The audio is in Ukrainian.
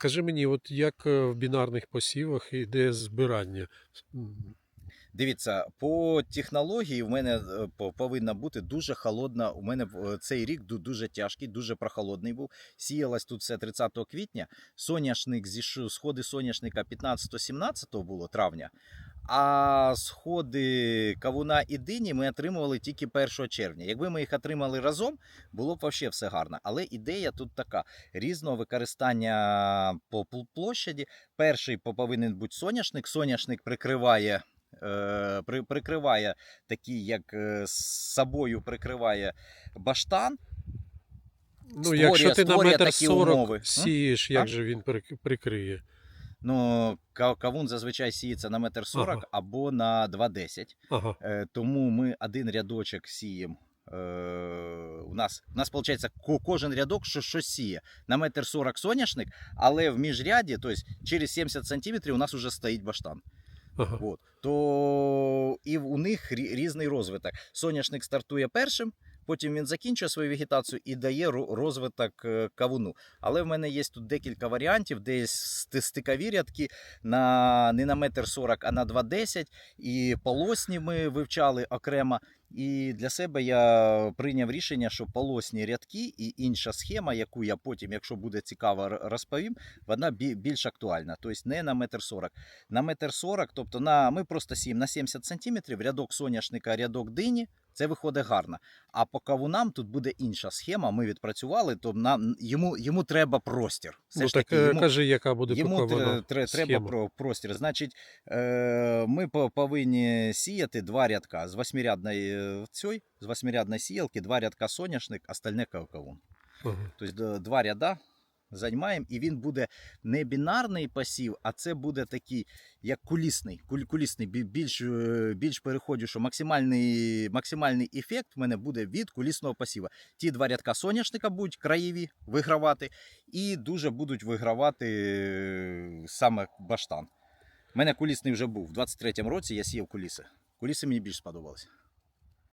Скажи мені, от як е, в бінарних посівах йде збирання? Дивіться, по технології в мене е, по- повинна бути дуже холодна. У мене е, цей рік дуже тяжкий, дуже прохолодний був. Сіялась тут все 30 квітня. Соняшник зі сходи соняшника 15-17 було травня. А сходи кавуна і дині ми отримували тільки 1 червня. Якби ми їх отримали разом, було б взагалі все гарно. Але ідея тут така: різного використання по площаді. Перший повинен бути соняшник. Соняшник прикриває. е, при- Прикриває такий, як е, з собою прикриває баштан. Ну, Створює- якщо ти на метр сорок сієш, як А? же він прикриє? Ну, кавун зазвичай сіється на метр сорок Ага. або на 2,10. Ага. Е, Тому ми один рядочок сіємо. Е, У нас, у нас виходить, кожен рядок що, що сіє. На метр сорок соняшник, але в міжряді, тобто через 70 сантиметрів у нас вже стоїть баштан. ага. От. То і у них різний розвиток. Соняшник стартує першим, потім він закінчує свою вегетацію і дає розвиток е, кавуну. Але в мене є тут декілька варіантів, де є стикові рядки на, не на метр сорок, а на 2,10. І полосні ми вивчали окремо. І для себе я прийняв рішення, що полосні рядки і інша схема, яку я потім, якщо буде цікаво, розповім, вона більш актуальна. Тобто не на метр сорок на метр сорок, тобто на, ми просто сіємо на 70 сантиметрів, рядок соняшника, рядок дині, це виходить гарно. А по кавунам тут буде інша схема. Ми відпрацювали, то нам, йому, йому треба простір. Все Ну ж таки, е, йому, кажи, яка буде йому тре- тре- треба про простір. Значить, е, ми повинні сіяти два рядка з восьмирядної е, цій, з восьмирядної сіялки, два рядка соняшник, остальне кав- кавун. Ага. Тобто два ряда займаємо, і він буде не бінарний пасів, а це буде такий, як кулісний. Куль- кулісний більш, е, більш переходжу, що максимальний, максимальний ефект в мене буде від кулісного пасіва. Ті два рядка соняшника будуть краєві вигравати, і дуже будуть вигравати е, саме баштан. У мене кулісний вже був. У 23-му році я сіяв куліси. Куліси мені більш сподобалися.